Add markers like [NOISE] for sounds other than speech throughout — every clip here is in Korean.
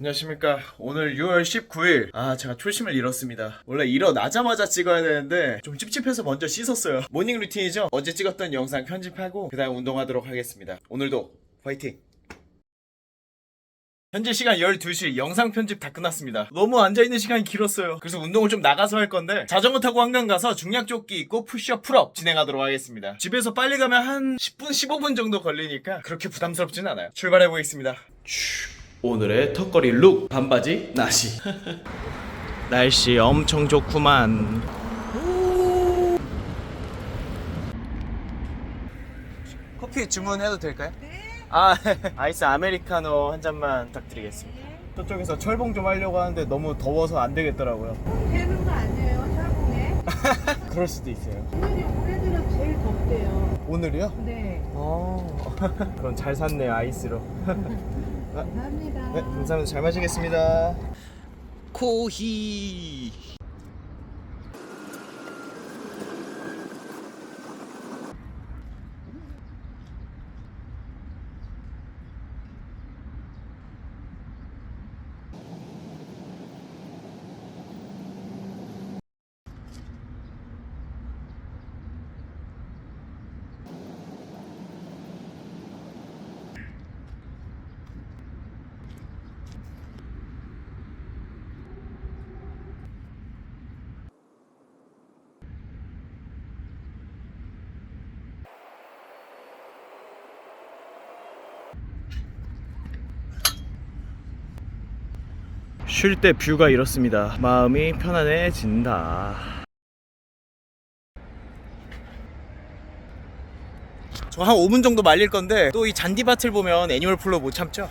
안녕하십니까. 오늘 6월 19일. 아, 제가 초심을 잃었습니다. 원래 일어나자마자 찍어야 되는데 좀 찝찝해서 먼저 씻었어요. 모닝 루틴이죠. 어제 찍었던 영상 편집하고 그 다음 운동하도록 하겠습니다. 오늘도 화이팅. 현재 시간 12시 영상 편집 다 끝났습니다. 너무 앉아있는 시간이 길었어요. 그래서 운동을 좀 나가서 할 건데 자전거 타고 한강 가서 중량 조끼 입고 푸시업 풀업 진행하도록 하겠습니다. 집에서 빨리 가면 한 10분 15분 정도 걸리니까 그렇게 부담스럽진 않아요. 출발해 보겠습니다. 오늘의 턱걸이 룩 반바지 나시. 날씨 엄청 좋구만. 커피 주문해도 될까요? 아 [LAUGHS] 아이스 아메리카노 한 잔만 부탁드리겠습니다. 저쪽에서 철봉 좀 하려고 하는데 너무 더워서 안 되겠더라고요. 되는 거 아니에요, 철봉에? [LAUGHS] 그럴 수도 있어요. 오늘이 올해 들어 제일 덥대요. 오늘이요? 네, 어. [LAUGHS] 그럼 잘 샀네요 아이스로 감사합니다. 네, 감사합니다. 잘 마시겠습니다. 코히. 쉴 때 뷰가 이렇습니다. 마음이 편안해진다. 저 한 5분 정도 말릴 건데 또 이 잔디밭을 보면 애니멀 플로 못 참죠?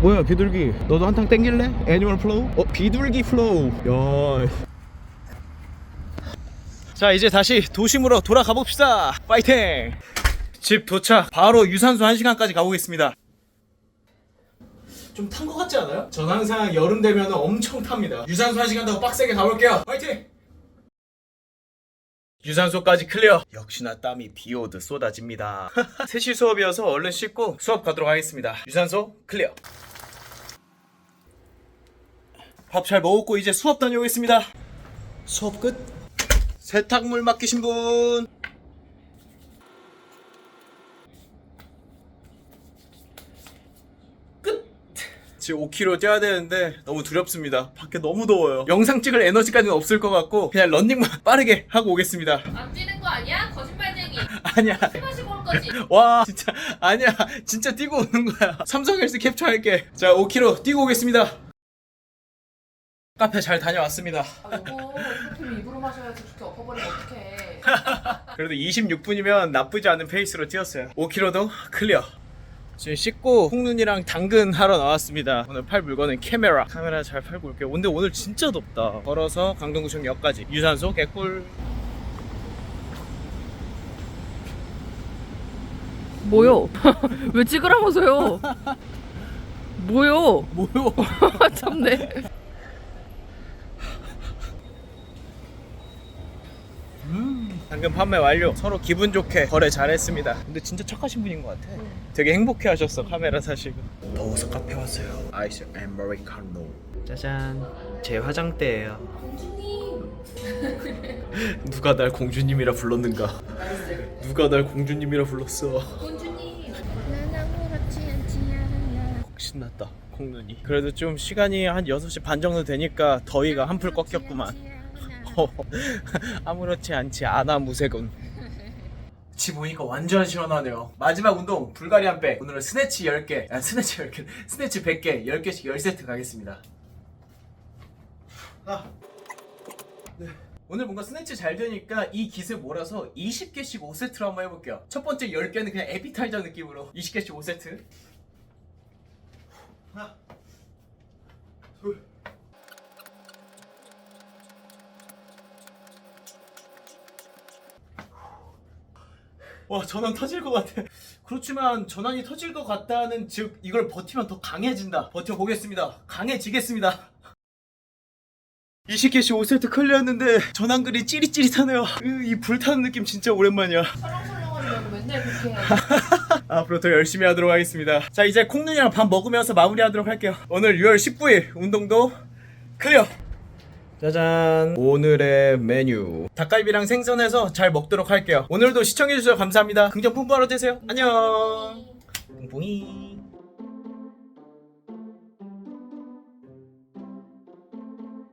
뭐야 비둘기? 너도 한탕 땡길래? 애니멀 플로우? 어 비둘기 플로우. 야. 자 이제 다시 도심으로 돌아가 봅시다. 파이팅! 집 도착. 바로 유산소 1시간까지 가보겠습니다. 좀 탄 것 같지 않아요? 전 항상 여름 되면 엄청 탑니다. 유산소 1시간 더 빡세게 가볼게요. 파이팅! 유산소까지 클리어. 역시나 땀이 비오듯 쏟아집니다. [LAUGHS] 3시 수업이어서 얼른 씻고 수업 가도록 하겠습니다. 유산소 클리어 밥 잘 먹었고 이제 수업 다녀오겠습니다 수업 끝 세탁물 맡기신 분 끝! 지금 5km 뛰어야 되는데 너무 두렵습니다. 밖에 너무 더워요. 영상 찍을 에너지까지는 없을 것 같고 그냥 런닝만 [LAUGHS] 빠르게 하고 오겠습니다. 안 뛰는 거 아니야? 거짓말쟁이. 아니야. 술 마시고 올 거지. [LAUGHS] 와 진짜 아니야 진짜 뛰고 오는 거야 삼성 헬스 캡처할게 자 5km 뛰고 오겠습니다 카페 잘 다녀왔습니다 아, 여보, 커피를 입으로 마셔야지 그렇게 엎어버리면 어떡해. [LAUGHS] 그래도 26분이면 나쁘지 않은 페이스로 뛰었어요 5km도 클리어 지금 씻고 홍눈이랑 당근 하러 나왔습니다 오늘 팔 물건은 카메라 카메라 잘 팔고 올게요 근데 오늘 진짜 덥다 걸어서 강동구청역까지 유산소 개꿀 뭐요? [LAUGHS] 왜 찍으라면서요? [LAUGHS] 뭐요? 뭐요 참네. 당근 판매 완료. 서로 기분 좋게 거래 잘했습니다. 근데 진짜 착하신 분인 것 같아. 되게 행복해 하셨어, 카메라 사시고. 더워서 카페 왔어요. 아이스 아메리카노. 짜잔. 제 화장대예요. 공주님. [LAUGHS] 누가 날 공주님이라 불렀는가? 누가 날 공주님이라 불렀어? 신났다. 콩눈이. 그래도 좀 시간이 한 6시 반 정도 되니까 더위가 한풀 꺾였구만. [LAUGHS] 아무렇지 않지 않아 무색은. 지 보니까 완전 시원하네요. 마지막 운동 불가리안 백. 오늘은 스네치 10개. 아 스네치 10개. 스네치 100개. 10개씩 10세트 가겠습니다. 아. 네. 오늘 뭔가 스네치 잘 되니까 이 기술 몰아서 20개씩 5세트로 한번 해볼게요. 첫 번째 10개는 그냥 에피타이저 느낌으로 20개씩 5세트. 하나, 둘. 와 전환 터질 것 같아. 그렇지만 전환이 터질 것 같다는 즉 이걸 버티면 더 강해진다. 버텨보겠습니다. 강해지겠습니다. 20개씩 5세트 클리어했는데 전환글이 찌릿찌릿하네요. 으, 이 불타는 느낌 진짜 오랜만이야. 설렁설렁하려고 맨날 그렇게 해. [LAUGHS] 앞으로 더 열심히 하도록 하겠습니다. 자 이제 콩눈이랑 밥 먹으면서 마무리하도록 할게요. 오늘 6월 19일 운동도 클리어. 짜잔. 오늘의 메뉴. 닭갈비랑 생선해서 잘 먹도록 할게요. 오늘도 시청해주셔서 감사합니다. 긍정 풍부하루 되세요. 안녕. 뿡뿡이